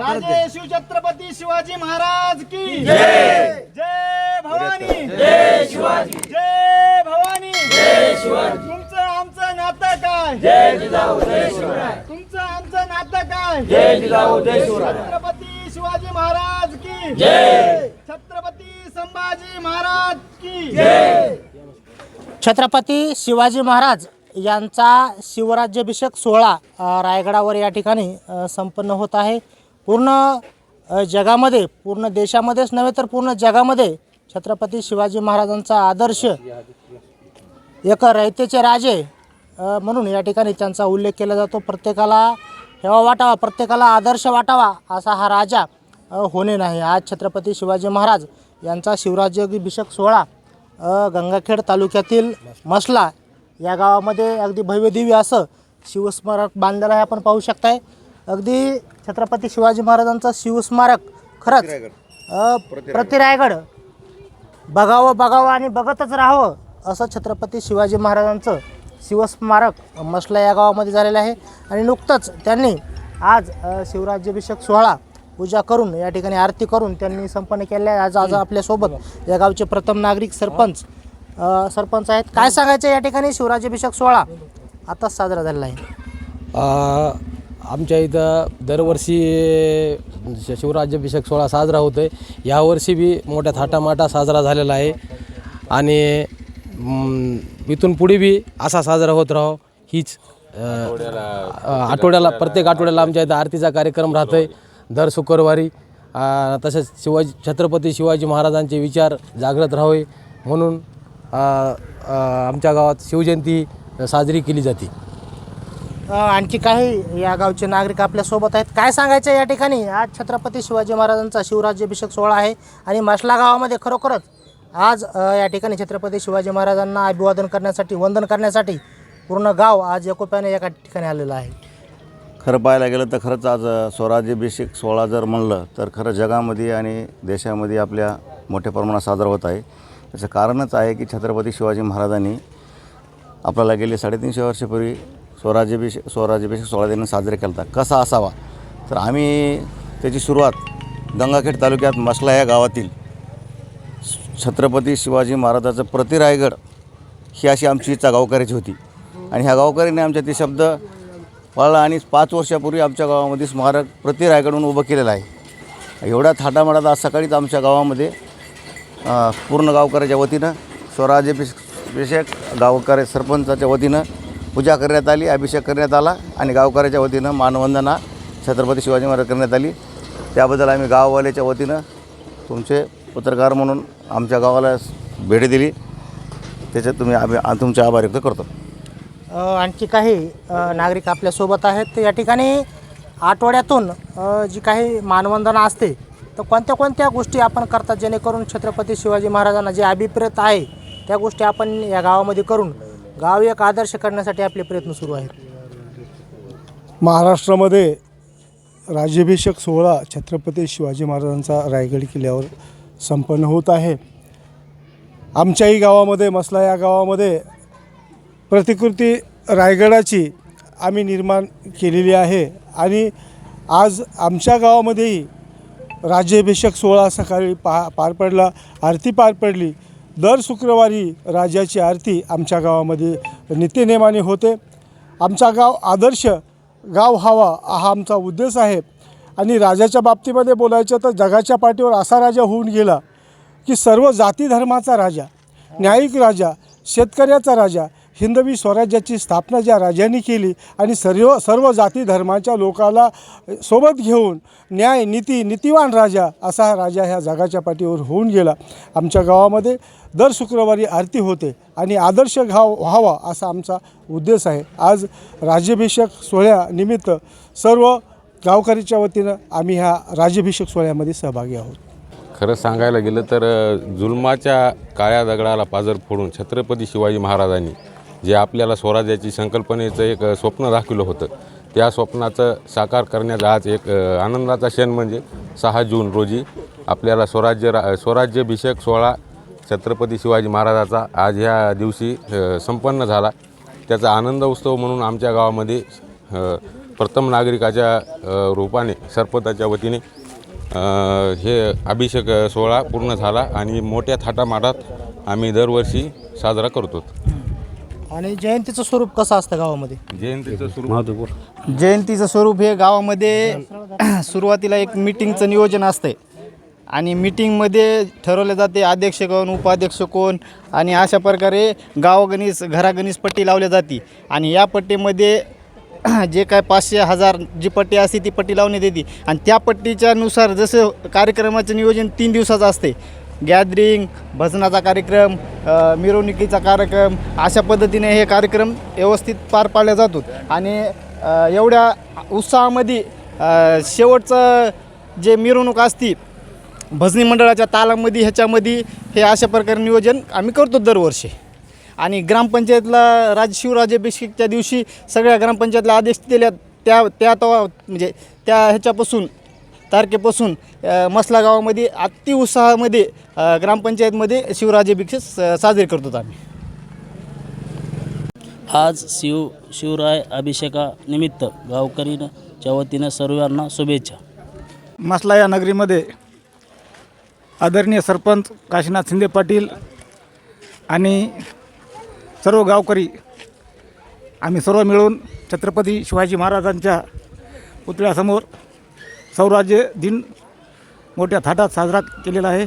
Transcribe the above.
राजे शिवछत्रपती शिवाजी महाराज की जय. जय. भवानी. जय शिवाजी. जय भवानी. जय शिवाजी. तुमचं आमचं नातं काय? जय जिजाऊ जय शिवराय. तुमचं आमचं नातं काय? जय जिजाऊ जय शिवराय. छत्रपती शिवाजी महाराज की जय. छत्रपती संभाजी महाराज की जय. छत्रपती शिवाजी महाराज यांचा शिवराज्याभिषेक सोहळा रायगडावर या ठिकाणी संपन्न होत आहे. पूर्ण जगामध्ये पूर्ण देशामध्येच नव्हे तर पूर्ण जगामध्ये छत्रपती शिवाजी महाराजांचा आदर्श एक रयतेचे राजे म्हणून या ठिकाणी त्यांचा उल्लेख केला जातो. प्रत्येकाला हेवा वाटावा प्रत्येकाला आदर्श वाटावा असा हा राजा होणे नाही. आज छत्रपती शिवाजी महाराज यांचा शिवराज्याभिषेक सोहळा गंगाखेड तालुक्यातील मसला या गावामध्ये अगदी भव्यदिव्य असं शिवस्मारक बांधलेलं आहे आपण पाहू शकताय. अगदी छत्रपती शिवाजी महाराजांचं शिवस्मारक खरंच. अ, प्रति रायगड बघावं बघावं आणि बघतच राहावं असं छत्रपती शिवाजी महाराजांचं शिवस्मारक मसला या गावामध्ये झालेलं आहे. आणि नुकतंच त्यांनी आज अ, शिवराज्याभिषेक सोहळा पूजा करून या ठिकाणी आरती करून त्यांनी संपन्न केले आहे. आज आज आपल्यासोबत या गावचे प्रथम नागरिक सरपंच अ, सरपंच आहेत. काय सांगायचं या ठिकाणी शिवराज्याभिषेक सोहळा? आताच साजरा झालेला आहे. आमच्या इथं दरवर्षी शिवराज्याभिषेक सोहळा साजरा होतो आहे यावर्षी बी मोठ्या थाटामाटा साजरा झालेला आहे. आणि इथून पुढे बी असा साजरा होत राहो. हीच आठवड्याला प्रत्येक आठवड्याला आमच्या इथं आरतीचा कार्यक्रम राहतो आहे दर शुक्रवारी तसेच शिवाजी छत्रपती शिवाजी महाराजांचे विचार जागृत राहावे म्हणून आमच्या गावात शिवजयंती साजरी केली जाते. आणखी काही या गावचे नागरिक आपल्यासोबत आहेत. काय सांगायचं या ठिकाणी? आज छत्रपती शिवाजी महाराजांचा शिवराज्याभिषेक सोहळा आहे आणि मसला गावामध्ये खरोखरच आज या ठिकाणी छत्रपती शिवाजी महाराजांना अभिवादन करण्यासाठी वंदन करण्यासाठी पूर्ण गाव आज एकोप्याने एका ठिकाणी आलेलं आहे. खरं पाहायला गेलं तर खरंच आज स्वराज्याभिषेक सोहळा जर म्हणलं तर खरं जगामध्ये आणि देशामध्ये आपल्या मोठ्या प्रमाणात साजरा होत आहे. त्याचं कारणच आहे की छत्रपती शिवाजी महाराजांनी आपल्याला गेले साडेतीनशे वर्षापूर्वी स्वराज्याभिषेक स्वराज्याभिषेक सोहळा त्यांनी साजरा केला होता कसा असावा? तर आम्ही त्याची सुरुवात गंगाखेड तालुक्यात मसला या गावातील छत्रपती शिवाजी महाराजाचं प्रतिरायगड ही अशी आमची इच्छा गावकऱ्याची होती. आणि ह्या गावकऱ्यांनी आमच्या ते शब्द पाळला आणि पाच वर्षापूर्वी आमच्या गावामध्ये स्मारक प्रति रायगडहून उभं केलेलं आहे. एवढ्या थाटामाटात आज सकाळीच आमच्या गावामध्ये पूर्ण गावकऱ्याच्या वतीनं स्वराज्याभिषेक गावकऱ्या सरपंचाच्या वतीनं पूजा करण्यात आली अभिषेक करण्यात आला आणि गावकऱ्याच्या वतीनं मानवंदना छत्रपती शिवाजी महाराज करण्यात आली. त्याबद्दल आम्ही गाववाल्याच्या वतीनं तुमचे पत्रकार म्हणून आमच्या गावाला भेट दिली. त्याच्यात तुम्ही आम्ही तुमचे आभार व्यक्त करतो. आणखी काही नागरिक आपल्यासोबत आहेत. या ठिकाणी आठवड्यातून जी काही मानवंदना असते तर कोणत्या कोणत्या गोष्टी आपण करतात जेणेकरून छत्रपती शिवाजी महाराजांना जे अभिप्रेत आहे त्या गोष्टी आपण या गावामध्ये करून गाव एक आदर्श करण्यासाठी आपले प्रयत्न सुरू आहेत. महाराष्ट्रामध्ये राज्याभिषेक सोहळा छत्रपती शिवाजी महाराजांचा रायगड किल्ल्यावर संपन्न होत आहे. आमच्याही गावामध्ये मसला या गावामध्ये प्रतिकृती रायगडाची आम्ही निर्माण केलेली आहे आणि आज आमच्या गावामध्येही राज्याभिषेक सोहळा सकाळी पा पार पडला आरती पार पडली. दर शुक्रवारी राजाची आरती आमच्या गावामध्ये नित्यनेमाने होते. आमचा गाव आदर्श गाव हवा हा आमचा उद्देश आहे. आणि राजाच्या बाबतीमध्ये बोलायचं तर जगाच्या पाठीवर असा राजा होऊन गेला की सर्व जाती धर्माचा राजा न्यायिक राजा शेतकऱ्याचा राजा हिंदवी स्वराज्याची स्थापना ज्या राजांनी केली आणि सर्व सर्व जाती धर्माच्या लोकाला सोबत घेऊन न्याय नीती नीतिवान राजा असा हा राजा ह्या जगाच्या पाठीवर होऊन गेला. आमच्या गावामध्ये दर शुक्रवारी आरती होते आणि आदर्श गाव व्हावा असा आमचा उद्देश आहे. आज राज्याभिषेक सोहळ्यानिमित्त सर्व गावकरीच्या वतीनं आम्ही ह्या राज्याभिषेक सोहळ्यामध्ये सहभागी आहोत. खरं सांगायला गेलं तर जुलमाच्या काळ्या दगडाला पाजर फोडून छत्रपती शिवाजी महाराजांनी जे आपल्याला स्वराज्याची संकल्पनेचं एक स्वप्न दाखवलं होतं त्या स्वप्नाचं साकार करण्याचा आज एक आनंदाचा क्षण म्हणजे सहा जून रोजी आपल्याला स्वराज्य रा स्वराज्याभिषेक सोहळा छत्रपती शिवाजी महाराजाचा आज ह्या दिवशी संपन्न झाला. त्याचा आनंद उत्सव म्हणून आमच्या गावामध्ये प्रथम नागरिकाच्या रूपाने सरपंचाच्या वतीने हे अभिषेक सोहळा पूर्ण झाला आणि मोठ्या थाटामाटात आम्ही दरवर्षी साजरा करतो. आणि जयंतीचं स्वरूप कसं असतं गावामध्ये? जयंतीचं सुरू जयंतीचं स्वरूप हे गावामध्ये सुरुवातीला एक मीटिंगचं नियोजन असतंय. आणि मीटिंगमध्ये ठरवले जाते अध्यक्ष कोण उपाध्यक्ष कोण आणि अशा प्रकारे गावगणीस घरागणीस पट्टी लावली जाते. आणि या पट्टीमध्ये जे काय पाचशे हजार जी पट्टी असते ती पट्टी लावण्यात येते. आणि त्या पट्टीच्या नुसार जसं कार्यक्रमाचं नियोजन तीन दिवसाचं असते गॅदरिंग भजनाचा कार्यक्रम मिरवणुकीचा कार्यक्रम अशा पद्धतीने हे कार्यक्रम व्यवस्थित पार पाडल्या जातो आणि एवढ्या उत्साहामध्ये शेवटचं जे मिरवणूक असती भजनी मंडळाच्या तालामध्ये ह्याच्यामध्ये हे अशा प्रकारे नियोजन आम्ही करतो दरवर्षी. आणि ग्रामपंचायतला राजशिवराजाभिषेकच्या दिवशी सगळ्या ग्रामपंचायतला आदेश दिल्या त्या त्या तवा म्हणजे त्या ह्याच्यापासून तारखेपासून मसला गावामध्ये अति उत्साहामध्ये ग्रामपंचायतमध्ये शिवराज्याभिषेक साजरे करतो आम्ही. आज शिव शिवराय अभिषेकानिमित्त गावकरीच्या वतीनं सर्वांना शुभेच्छा. मसला या नगरीमध्ये आदरणीय सरपंच काशीनाथ शिंदे पाटील आणि सर्व गावकरी आम्ही सर्व मिळून छत्रपती शिवाजी महाराजांच्या पुतळ्यासमोर सौराज्य दिन मोठ्या थाटात साजरा केलेला आहे.